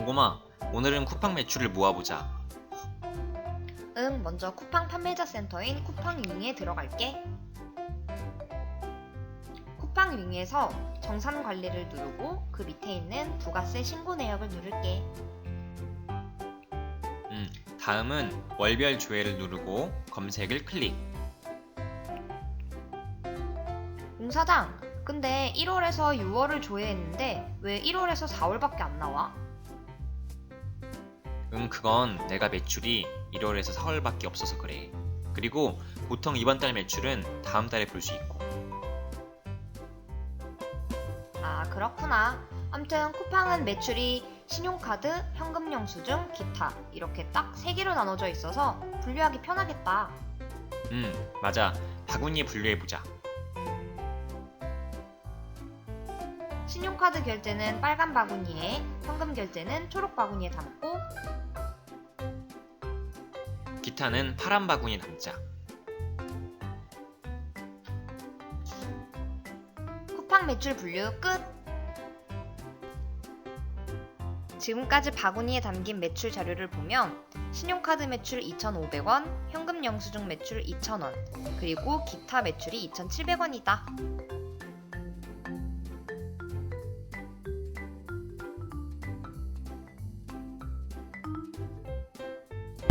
곰곰아, 오늘은 쿠팡 매출을 모아보자. 응, 먼저 쿠팡 판매자 센터인 쿠팡 윙에 들어갈게. 쿠팡 윙에서 정산 관리를 누르고 그 밑에 있는 부가세 신고 내역을 누를게. 음, 다음은 월별 조회를 누르고 검색을 클릭. 웅 사장, 근데 1월에서 6월을 조회했는데 왜 1월에서 4월밖에 안 나와? 음, 그건 내가 매출이 1월에서 4월밖에 없어서 그래. 그리고 보통 이번 달 매출은 다음 달에 볼 수 있고. 아, 그렇구나. 암튼 쿠팡은 매출이 신용카드, 현금 영수증, 기타 이렇게 딱 세 개로 나눠져 있어서 분류하기 편하겠다. 음, 맞아. 바구니에 분류해보자. 신용카드 결제는 빨간 바구니에, 현금 결제는 초록 바구니에 담고 기타는 파란 바구니에 담자. 쿠팡 매출 분류 끝! 지금까지 바구니에 담긴 매출 자료를 보면 신용카드 매출 2,500원, 현금 영수증 매출 2,000원, 그리고 기타 매출이 2,700원이다.